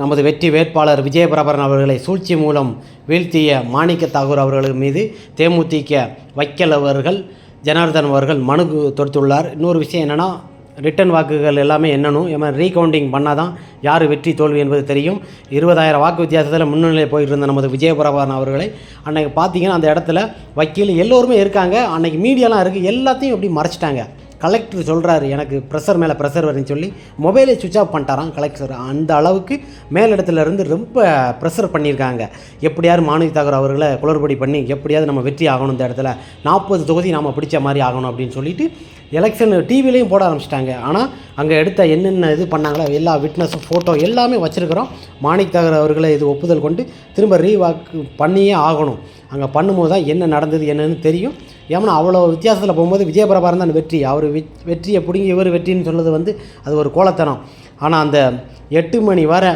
நமது வெற்றி வேட்பாளர் விஜயபிரபரன் அவர்களை சூழ்ச்சி மூலம் வீழ்த்திய மாணிக்க தாகூர் அவர்கள் மீது தேமுதிக வைக்கல் அவர்கள் ஜனார்தன் அவர்கள் மனு தொடுத்துள்ளார். இன்னொரு விஷயம் என்னென்னா ரிட்டன் வாக்குகள் எல்லாமே எண்ணணும் ஏமா ரீகவுண்டிங் பண்ணால் தான் யார் வெற்றி தோல்வி என்பது தெரியும். இருபதாயிரம் வாக்கு வித்தியாசத்தில் முன்னிலை போயிட்டு இருந்த நமது விஜயபிரபரன் அவர்களை அன்னைக்கு பார்த்தீங்கன்னா அந்த இடத்துல வக்கீல் எல்லோருமே இருக்காங்க. அன்றைக்கி மீடியாலாம் இருக்குது எல்லாத்தையும் எப்படி மறைச்சிட்டாங்க? கலெக்டர் சொல்கிறாரு எனக்கு ப்ரெஷர் மேலே ப்ரெஷர் வருன்னு சொல்லி மொபைலை சுவிச் ஆஃப் பண்ணிட்டாராம் கலெக்டர். அந்த அளவுக்கு மேலிடத்துலேருந்து ரொம்ப ப்ரெஷர் பண்ணியிருக்காங்க. எப்படியாவது மாணவி தாகூர் அவர்களை குளறுபடி பண்ணி எப்படியாவது நம்ம வெற்றி ஆகணும் இந்த இடத்துல. நாற்பது தொகுதி நாம் பிடிச்ச மாதிரி ஆகணும் அப்படின்னு சொல்லிட்டு எலெக்ஷன் டிவிலையும் போட ஆரம்பிச்சிட்டாங்க. ஆனால் அங்கே எடுத்த என்னென்ன இது பண்ணாங்களோ எல்லா விட்னஸும் ஃபோட்டோ எல்லாமே வச்சுருக்கிறோம். மாணிக் தகர் அவர்களை இது ஒப்புதல் கொண்டு திரும்ப ரீவாக்கு பண்ணியே ஆகணும். அங்கே பண்ணும்போது தான் என்ன நடந்தது என்னன்னு தெரியும். ஏன்னா அவ்வளோ வித்தியாசத்தில் போகும்போது விஜயபிரபாரம் தான் வெற்றி. அவர் வெற்றியை பிடிங்கி இவர் வெற்றின்னு சொல்றது வந்து அது ஒரு கோலத்தனம். ஆனால் அந்த எட்டு மணி வரை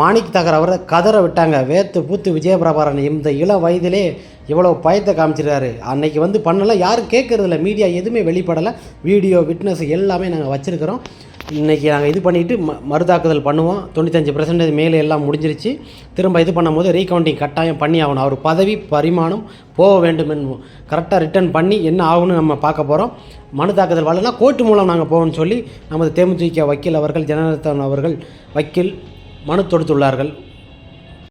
மாணிக் தகர் அவரை கதற விட்டாங்க. வேத்து பூத்து விஜயபிரபாரன் இந்த இள வயதிலே இவ்வளோ பயத்தை காமிச்சிருக்காரு. அன்னைக்கு வந்து பண்ணலாம். யாரும் கேட்கறதில்ல. மீடியா எதுவுமே வெளிப்படலை. வீடியோ விட்னஸ் எல்லாமே நாங்கள் வச்சுருக்கிறோம். இன்றைக்கி நாங்கள் இது பண்ணிவிட்டு ம மறுதாக்குதல் பண்ணுவோம். தொண்ணூத்தஞ்சு பர்சன்டேஜ் மேலே எல்லாம் முடிஞ்சிருச்சு. திரும்ப இது பண்ணும்போது ரீகவுண்டிங் கட்டாயம் பண்ணி ஆகணும். அவர் பதவி பரிமாணம் போக வேண்டும் என்போம் கரெக்டாக ரிட்டர்ன் பண்ணி என்ன ஆகும்னு நம்ம பார்க்க போகிறோம் மனு தாக்குதல் வரலன்னா கோர்ட்டு மூலம் நாங்கள் போகணும்னு சொல்லி நமது தேமுதிக வக்கீல் அவர்கள் ஜனநாதன் அவர்கள் வக்கீல் மனு தொடுத்துள்ளார்கள்.